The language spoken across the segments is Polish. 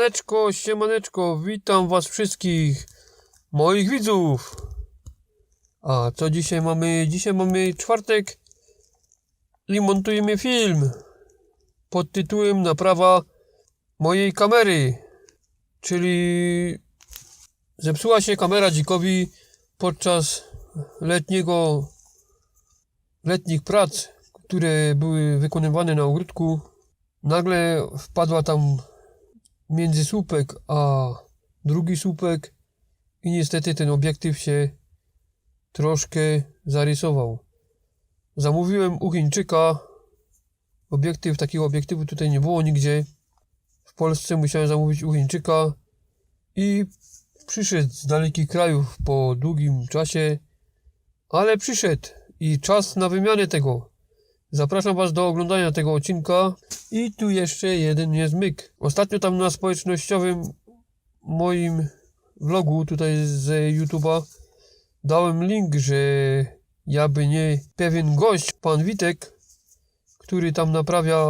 Siemaneczko, siemaneczko, witam was wszystkich, moich widzów. A co dzisiaj mamy? Dzisiaj mamy czwartek i montujemy film pod tytułem Naprawa mojej kamery. Czyli zepsuła się kamera dzikowi podczas letniego, letnich prac, które były wykonywane na ogródku. Nagle wpadła tam między słupek a drugi słupek i niestety ten obiektyw się troszkę zarysował. Zamówiłem u Chińczyka obiektyw, takiego obiektywu tutaj nie było nigdzie. W Polsce musiałem zamówić u Chińczyka i przyszedł z dalekich krajów po długim czasie, ale przyszedł i czas na wymianę tego. Zapraszam Was do oglądania tego odcinka. I tu jeszcze jeden niezmyk. Ostatnio tam na społecznościowym moim vlogu tutaj z YouTube'a dałem link, że jakby nie pewien gość, pan Witek, który tam naprawia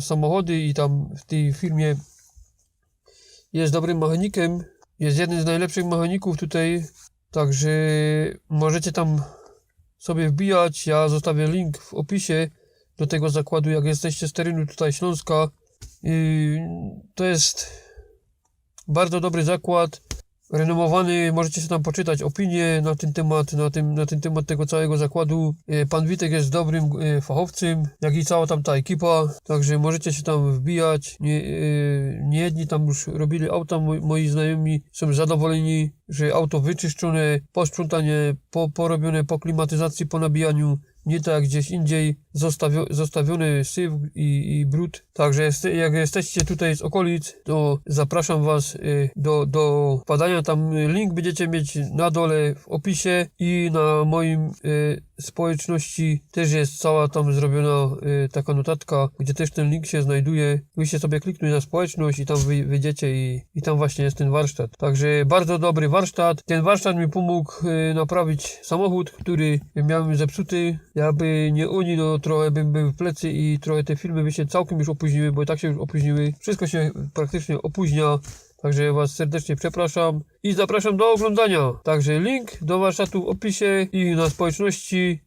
samochody i tam w tej firmie jest dobrym mechanikiem, jest jeden z najlepszych mechaników tutaj, także możecie tam sobie wbijać. Ja zostawię link w opisie do tego zakładu, jak jesteście z terenu tutaj Śląska. To jest bardzo dobry zakład, renomowany. Możecie sobie tam poczytać opinie na ten temat, na, tym, na ten temat tego całego zakładu. Yy, Pan Witek jest dobrym yy, fachowcem, jak i cała tam ta ekipa, także możecie się tam wbijać. Nie, yy, nie jedni tam już robili auta, moi znajomi są zadowoleni, że auto wyczyszczone, posprzątanie, po, porobione po klimatyzacji, po nabijaniu, nie tak gdzieś indziej, zostawio, zostawiony syf i, i brud. Także jest, jak jesteście tutaj z okolic, to zapraszam Was y, do, do wpadania tam. Link będziecie mieć na dole w opisie i na moim y, społeczności też jest cała tam zrobiona y, taka notatka, gdzie też ten link się znajduje. Wyście sobie kliknąć na społeczność i tam wy, wyjdziecie i, i tam właśnie jest ten warsztat. Także bardzo dobry warsztat. Ten warsztat mi pomógł y, naprawić samochód, który miałem zepsuty. Jakby nie oni, no trochę bym był w plecy i trochę te filmy by się całkiem już opóźniły, bo i tak się już opóźniły. Wszystko się praktycznie opóźnia. Także Was serdecznie przepraszam i zapraszam do oglądania. Także link do warsztatu w opisie i na społeczności.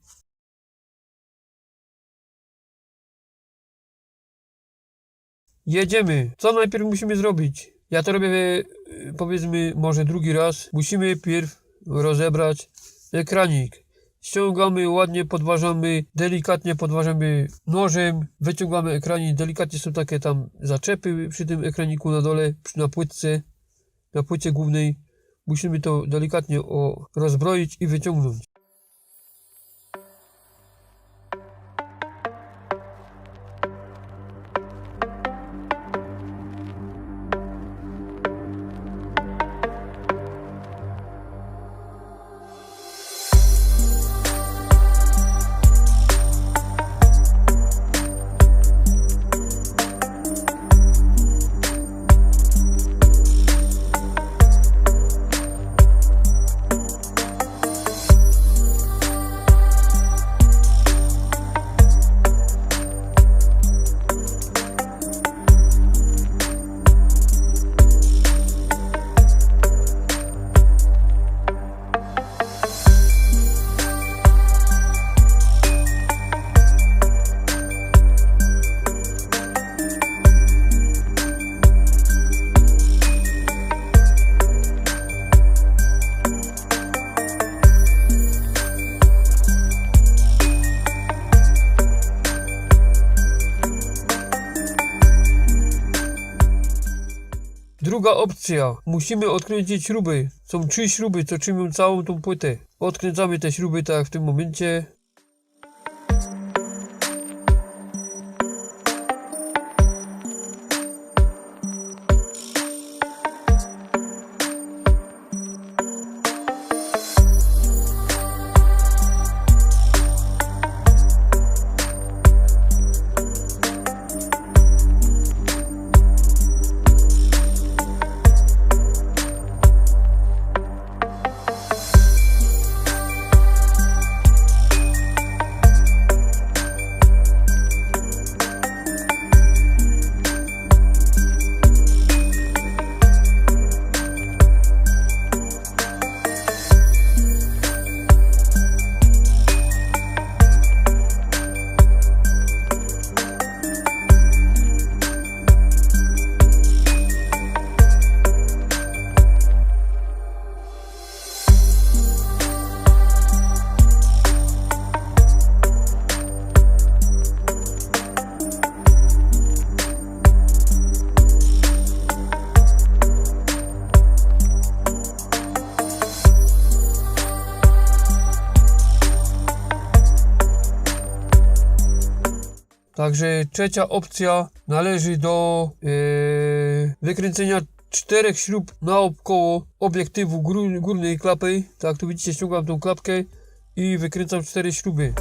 Jedziemy. Co najpierw musimy zrobić? Ja to robię y, powiedzmy może drugi raz. Musimy pierw rozebrać ekranik. Ściągamy, ładnie podważamy, delikatnie podważamy nożem, wyciągamy ekranik, delikatnie są takie tam zaczepy przy tym ekraniku na dole, przy, na płytce, na płycie głównej. Musimy to delikatnie rozbroić i wyciągnąć. Druga opcja. Musimy odkręcić śruby. Są trzy śruby, co trzymią całą tą płytę. Odkręcamy te śruby tak w tym momencie. Także trzecia opcja należy do e, wykręcenia czterech śrub naokoło obiektywu gór, górnej klapy. Tak tu widzicie, ściągam tą klapkę i wykręcam cztery śruby.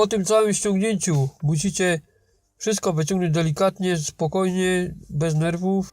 Po tym całym ściągnięciu musicie wszystko wyciągnąć delikatnie, spokojnie, bez nerwów.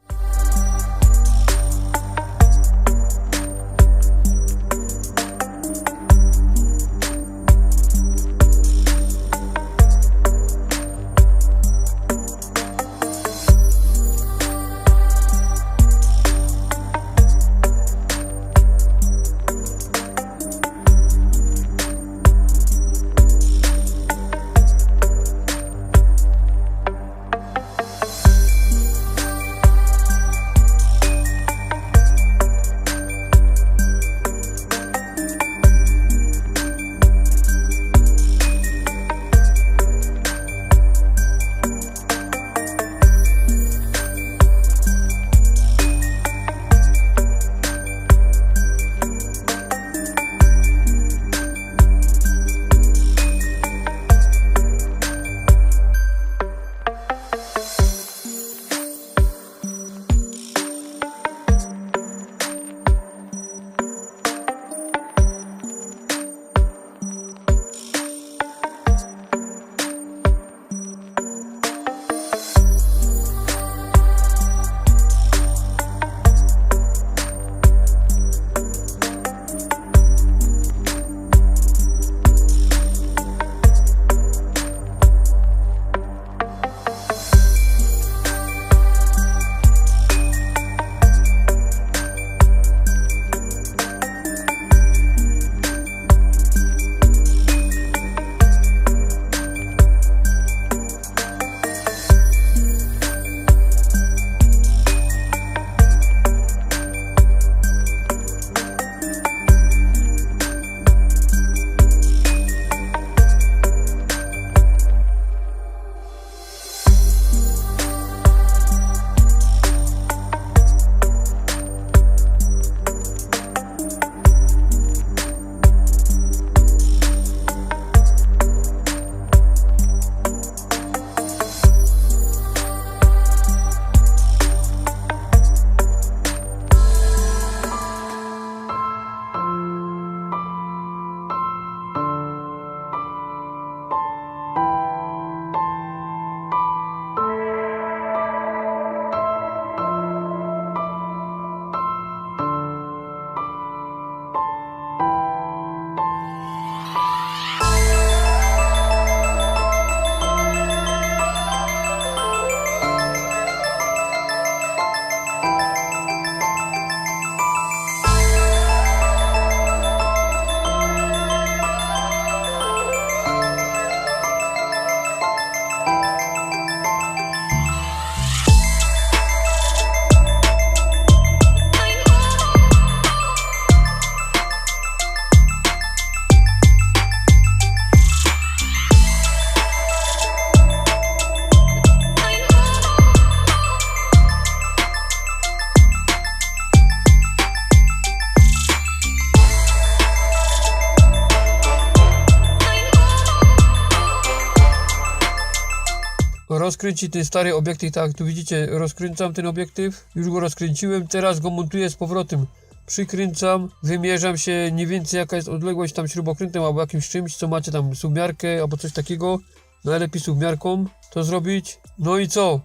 Rozkręcić ten stary obiektyw, tak tu widzicie, rozkręcam ten obiektyw, już go rozkręciłem, teraz go montuję z powrotem. Przykręcam, wymierzam się mniej więcej jaka jest odległość tam śrubokrętem albo jakimś czymś, co macie tam sumiarkę albo coś takiego. Najlepiej sumiarką to zrobić. No i co?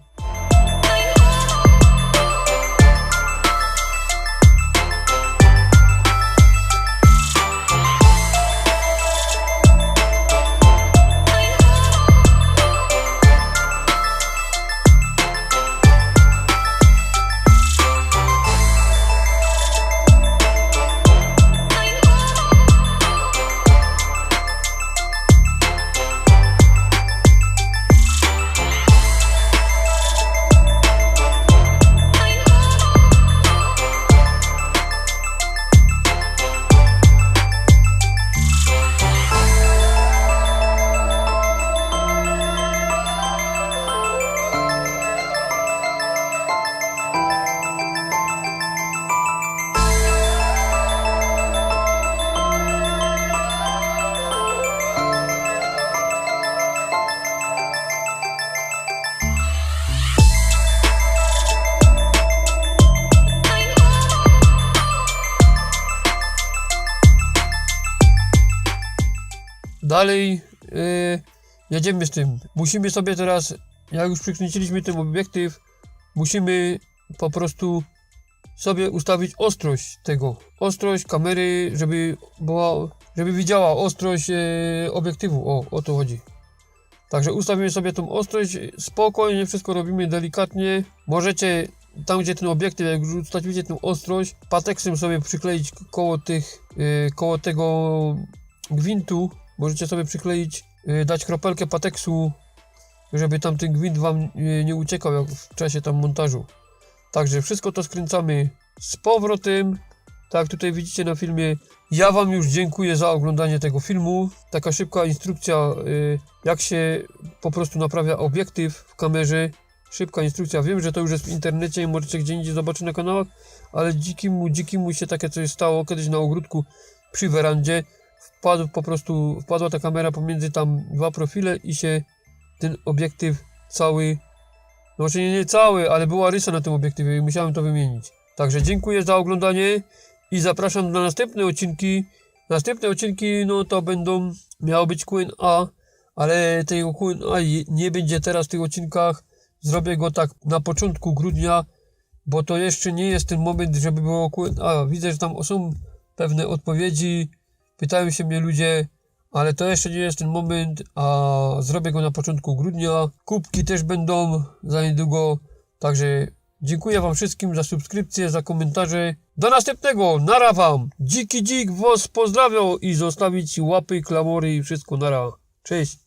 Dalej yy, jedziemy z tym. Musimy sobie teraz, jak już przykręciliśmy ten obiektyw, musimy po prostu sobie ustawić ostrość tego. Ostrość kamery, żeby była, żeby widziała ostrość e, obiektywu. O, o to chodzi. Także ustawimy sobie tą ostrość, spokojnie, wszystko robimy delikatnie. Możecie tam, gdzie ten obiektyw, jak już ustawicie tę ostrość, pateksem sobie przykleić koło tych, e, koło tego gwintu. Możecie sobie przykleić, e, dać kropelkę pateksu, żeby tam ten gwint wam e, nie uciekał jak w czasie tam montażu. Także wszystko to skręcamy z powrotem. Tak tutaj widzicie na filmie. Ja Wam już dziękuję za oglądanie tego filmu. Taka szybka instrukcja, y, jak się po prostu naprawia obiektyw w kamerze. Szybka instrukcja. Wiem, że to już jest w internecie i możecie gdzie indziej zobaczyć na kanałach, ale dzikimu, dzikimu się takie coś stało kiedyś na ogródku przy werandzie. Wpadł po prostu, wpadła ta kamera pomiędzy tam dwa profile i się ten obiektyw cały no właśnie nie cały, ale była rysa na tym obiektywie i musiałem to wymienić. Także dziękuję za oglądanie i zapraszam na następne odcinki. Następne odcinki, no to będą, miało być Q&A, ale tego Q&A nie będzie teraz w tych odcinkach. Zrobię go tak na początku grudnia, bo to jeszcze nie jest ten moment, żeby było Q&A. Widzę, że tam są pewne odpowiedzi, pytają się mnie ludzie, ale to jeszcze nie jest ten moment, a zrobię go na początku grudnia. Kubki też będą za niedługo, także dziękuję Wam wszystkim za subskrypcję, za komentarze. Do następnego, nara Wam! Dziki dzik Was pozdrawiał i zostawić łapy, klamory i wszystko, nara. Cześć!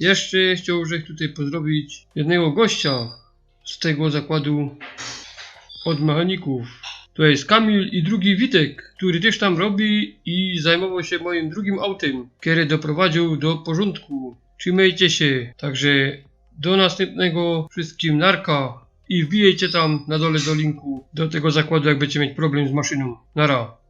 Jeszcze chciałbym tutaj pozdrowić jednego gościa z tego zakładu od mechaników. To jest Kamil i drugi Witek, który też tam robi i zajmował się moim drugim autem, które doprowadził do porządku. Trzymajcie się, także do następnego wszystkim narka i wbijajcie tam na dole do linku do tego zakładu, jak będziecie mieć problem z maszyną. Nara.